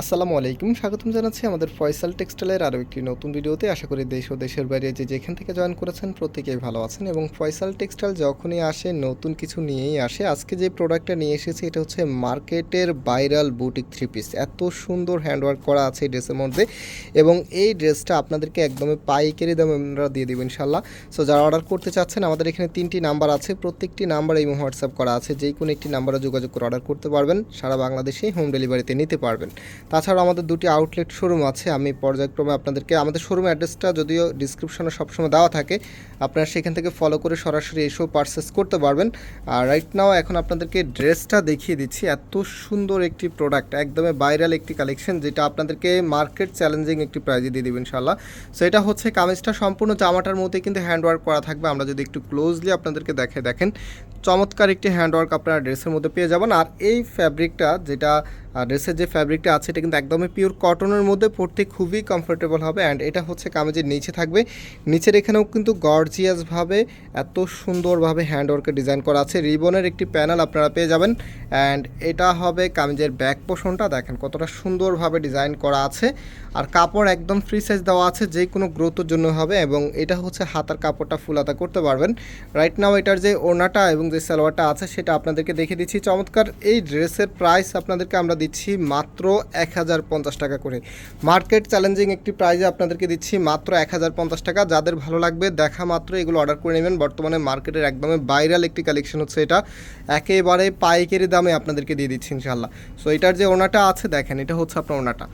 আসসালামু আলাইকুম, স্বাগতম জানাচ্ছি আমাদের ফয়সাল টেক্সটাইলের আরও একটি নতুন ভিডিওতে। আশা করি দেশ ও দেশের বাইরে যে যেখান থেকে জয়েন করেছেন প্রত্যেকেই ভালো আছেন এবং ফয়সাল টেক্সটাইল যখনই আসে, নতুন কিছু নিয়েই আসে। আজকে যে প্রোডাক্টটা নিয়ে এসেছি, এটা হচ্ছে মার্কেটের ভাইরাল বুটিক থ্রি পিস। এত সুন্দর হ্যান্ডওয়ার্ক করা আছে এই ড্রেসের মধ্যে এবং এই ড্রেসটা আপনাদেরকে একদমই পাইকারি দামে আমরা দিয়ে দেবো ইনশাল্লাহ সো যারা অর্ডার করতে চাচ্ছেন, আমাদের এখানে তিনটি নাম্বার আছে। প্রত্যেকটি নাম্বার এবং হোয়াটসঅ্যাপ করা আছে। যেই কোনো একটি নাম্বারে যোগাযোগ করে অর্ডার করতে পারবেন। সারা বাংলাদেশেই হোম ডেলিভারিতে নিতে পারবেন। তাছাড়াও আমাদের দুটি আউটলেট শোরুম আছে। আমি পর্যায়ক্রমে আপনাদেরকে, আমাদের শোরুম অ্যাড্রেসটা যদিও ডিসক্রিপশনে সবসময় দেওয়া থাকে, আপনারা সেখান থেকে ফলো করে সরাসরি এসেও পারচেস করতে পারবেন। আর রাইট নাও এখন আপনাদেরকে ড্রেসটা দেখিয়ে দিচ্ছি। এত সুন্দর একটি প্রোডাক্ট একদমই ভাইরাল একটি কালেকশন যেটা আপনাদেরকে মার্কেট চ্যালেঞ্জিং একটি প্রাইজে দিয়ে দেবেন ইনশাল্লাহ সো এটা হচ্ছে কামিজটা, সম্পূর্ণ জামাটার মধ্যে কিন্তু হ্যান্ডওয়ার্ক করা থাকবে। আমরা যদি একটু ক্লোজলি আপনাদেরকে দেখে দেখেন, চমৎকার একটি হ্যান্ডওয়ার্ক আপনারা ড্রেসের মধ্যে পেয়ে যাবেন। আর এই ফ্যাব্রিকটা যেটা ড্রেসের যে ফ্যাব্রিকটা আছে, এটা কিন্তু একদমই পিওর কটনের মধ্যে পরতে খুবই কমফোর্টেবল হবে অ্যান্ড এটা হচ্ছে কামিজের নিচে থাকবে। নিচের এখানেও কিন্তু গর্জিয়াসভাবে এত সুন্দরভাবে হ্যান্ডওয়ার্কের ডিজাইন করা আছে। রিবনের একটি প্যানেল আপনারা পেয়ে যাবেন অ্যান্ড এটা হবে কামিজের ব্যাক পোষণটা দেখেন কতটা সুন্দরভাবে ডিজাইন করা আছে। আর কাপড় একদম ফ্রি সাইজ দেওয়া আছে, যে কোনো গ্রোথের জন্য হবে এবং এটা হচ্ছে হাতার কাপড়টা ফুলাতা করতে পারবেন। রাইট নাও এটার যে ওড়নাটা এবং যে সালোয়ারটা আছে, সেটা আপনাদেরকে দেখে দিচ্ছি। চমৎকার এই ড্রেসের প্রাইস আপনাদেরকে আমরা দিচ্ছি মাত্র এক হাজার পঞ্চাশ টাকা করে। মার্কেট চ্যালেঞ্জিং একটি প্রাইজে আপনাদেরকে দিচ্ছি মাত্র এক হাজার পঞ্চাশ টাকা। যাদের ভালো লাগবে, দেখা মাত্র এগুলো অর্ডার করে নেবেন। বর্তমানে মার্কেটের একদমই ভাইরাল একটি কালেকশন হচ্ছে এটা। একেবারে পাইকারি দামে আপনাদেরকে দিয়ে দিচ্ছি ইনশাল্লাহ সো এটার যে ওনাটা আছে, দেখেন, এটা হচ্ছে আপনার ওনাটা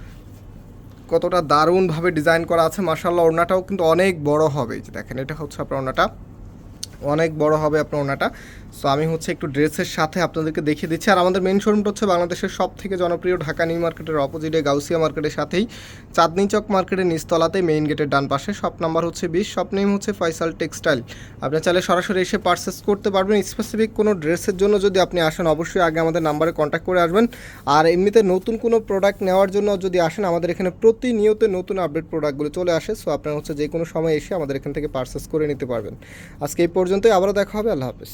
কতটা দারুণভাবে ডিজাইন করা আছে মার্শাল্লাহ ওড়নাটাও কিন্তু অনেক বড় হবে। যে দেখেন, এটা হচ্ছে আপনার ওড়নাটা। অনেক বড় হবে আপনার ওনাটা। সো আমি হচ্ছে একটু ড্রেসের সাথে আপনাদেরকে দেখিয়ে দিচ্ছি। আর আমাদের মেন শোরুমটা হচ্ছে বাংলাদেশের সব থেকে জনপ্রিয় ঢাকা নিউ মার্কেটের অপোজিটে গাউসিয়া মার্কেটের সাথেই। চাঁদনি চক মার্কেটের নিচতলাতে মেইন গেটের ডান পাশে। শপ নাম্বার হচ্ছে বিশ। শপ নেম হচ্ছে ফয়সাল টেক্সটাইল। আপনি চাইলে সরাসরি এসে পারচেস করতে পারবেন। স্পেসিফিক কোনো ড্রেসের জন্য যদি আপনি আসেন, অবশ্যই আগে আমাদের নাম্বারে কন্ট্যাক্ট করে আসবেন। আর এমনিতে নতুন কোনো প্রোডাক্ট নেওয়ার জন্য যদি আসেন, আমাদের এখানে প্রতিনিয়ত নতুন আপডেট প্রোডাক্টগুলো চলে আসে। সো আপনারা হচ্ছে যে কোনো সময় এসে আমাদের এখান থেকে পারচেস করে নিতে পারবেন। আজকে এই পর্যন্তই আবারও দেখা হবে আল্লাহ হাফেজ।